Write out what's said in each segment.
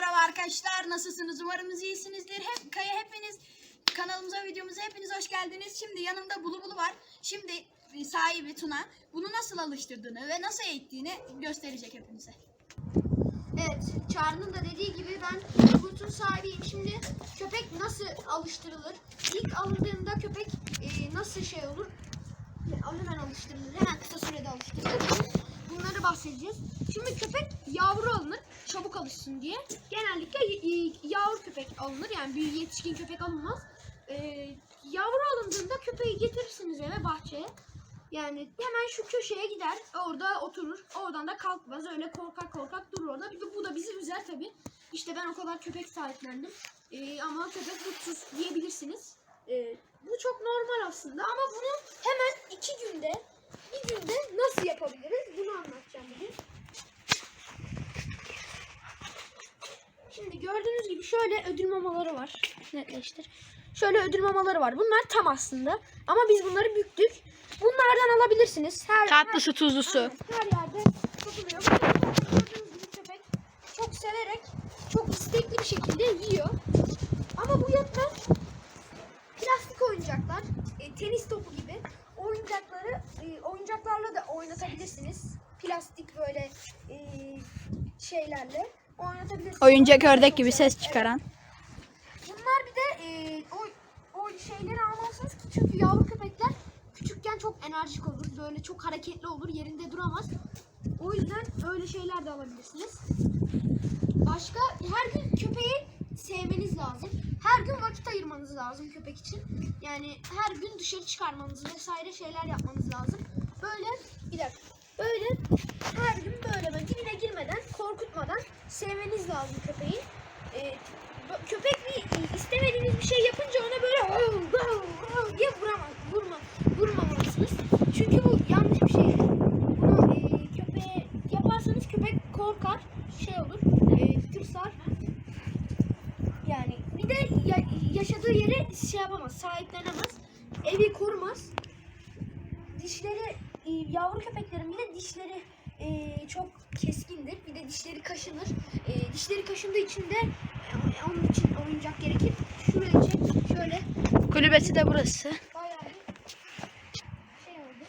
merhaba arkadaşlar. Nasılsınız? Umarım iyisinizdir. Hep Kaya hepiniz kanalımıza, videomuza hepiniz hoş geldiniz. Şimdi yanımda Bulu Bulu var. Şimdi e, sahibi Tuna bunu nasıl alıştırdığını ve nasıl eğittiğini gösterecek hepinize. Evet, Çağrı'nın da dediği gibi ben Bulut'un sahibiyim. Şimdi köpek nasıl alıştırılır? İlk alındığında köpek e, nasıl şey olur? Hemen alıştırılır, hemen kısa sürede alıştırılır. Bunları bahsedeceğiz. Şimdi köpek yavru alınır, alışsın diye. Genellikle yavru köpek alınır, yani bir yetişkin köpek alınmaz. E, yavru alındığında köpeği getirirsiniz eve, bahçeye. Yani hemen şu köşeye gider, orada oturur. Oradan da kalkmaz. Öyle korkak korkak durur orada. Bu da bizi üzer tabii. İşte ben o kadar köpek sahiplendim. Ee, ama köpek mutsuz diyebilirsiniz. Ee, bu çok normal aslında ama bunu hemen iki günde, bir günde nasıl yapabiliriz? Şimdi gördüğünüz gibi şöyle ödül mamaları var. Netleştir. Şöyle ödül mamaları var. Bunlar tam aslında. Ama biz bunları büktük. Bunlardan alabilirsiniz. Her, Tatlısı tuzlusu. Aynen, her yerde satılıyor. Gördüğünüz gibi köpek çok severek, çok istekli bir şekilde yiyor. Ama bu yetmez. Plastik oyuncaklar, e, tenis topu gibi oyuncakları e, oyuncaklarla da oynatabilirsiniz. Plastik böyle e, şeylerle oynatabilirsiniz. Oyuncak ördek gibi ses çıkaran. Bunlar bir de e, o, o şeyleri almalısınız ki çünkü yavru köpekler küçükken çok enerjik olur. Böyle çok hareketli olur. Yerinde duramaz. O yüzden öyle şeyler de alabilirsiniz. Başka her gün köpeği sevmeniz lazım. Her gün vakit ayırmanız lazım köpek için. Yani her gün dışarı çıkarmanız vesaire şeyler yapmanız lazım. Böyle bir dakika. Böyle her gün böyle böyle dibine girmeden, sevmeniz lazım köpeği. Ee, köpek bir istemediğiniz bir şey yapınca ona böyle diye vuramaz, vurma, vurmamalısınız. Çünkü bu yanlış bir şey. Bunu e, köpeğe yaparsanız köpek korkar, şey olur, e, tırsar. Yani bir de ya- yaşadığı yere şey yapamaz, sahiplenemez. Evi korumaz. Dişleri, e, yavru köpeklerin bir de dişleri e, çok keskindir. Bir dişleri kaşınır. E, dişleri kaşındığı için de e, onun için oyuncak gerekir. Şuraya çek, şöyle Kulübesi de burası. bayağı bir şey oldu.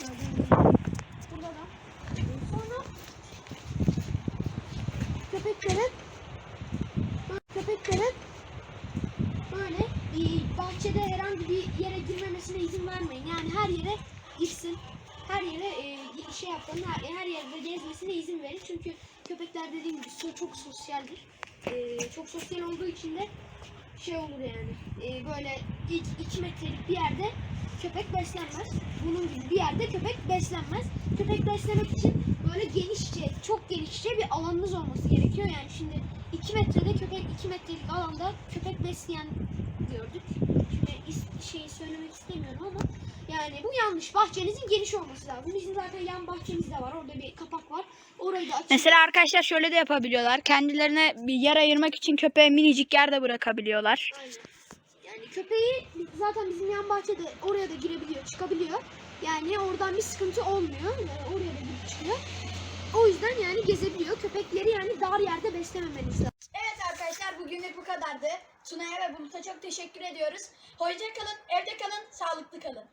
Gördüğünüz gibi. Burada da. Sonra köpeklerin köpeklerin böyle e, bahçede herhangi bir yere girmemesine izin vermeyin. Yani her yere gitsin. Her yere e, şey yapın, her, her yerde gezmesine izin verin. Çünkü köpekler dediğim gibi çok sosyaldir. E, çok sosyal olduğu için de şey olur yani. e, böyle 2 metrelik bir yerde köpek beslenmez. Bunun gibi bir yerde köpek beslenmez. Köpek beslemek için böyle genişçe, çok genişçe bir alanınız olması gerekiyor. Yani şimdi 2 metrede köpek 2 metrelik alanda köpek besleyen gördük. Şimdi şeyi söylemek istemiyorum ama yani bu yanlış. Bahçenizin geniş olması lazım. Bizim zaten yan bahçemiz de var. Orada bir kapak var. Orayı da açın. Mesela arkadaşlar şöyle de yapabiliyorlar. Kendilerine bir yer ayırmak için köpeğe minicik yer de bırakabiliyorlar. Aynen. Yani köpeği zaten bizim yan bahçede oraya da girebiliyor, çıkabiliyor. Yani oradan bir sıkıntı olmuyor. Yani oraya da girip çıkıyor. O yüzden yani gezebiliyor. Köpekleri yani dar yerde beslememeniz lazım. Evet arkadaşlar bugünlük bu kadardı. Tuna'ya ve Bulut'a çok teşekkür ediyoruz. Hoşça kalın, evde kalın, sağlıklı kalın.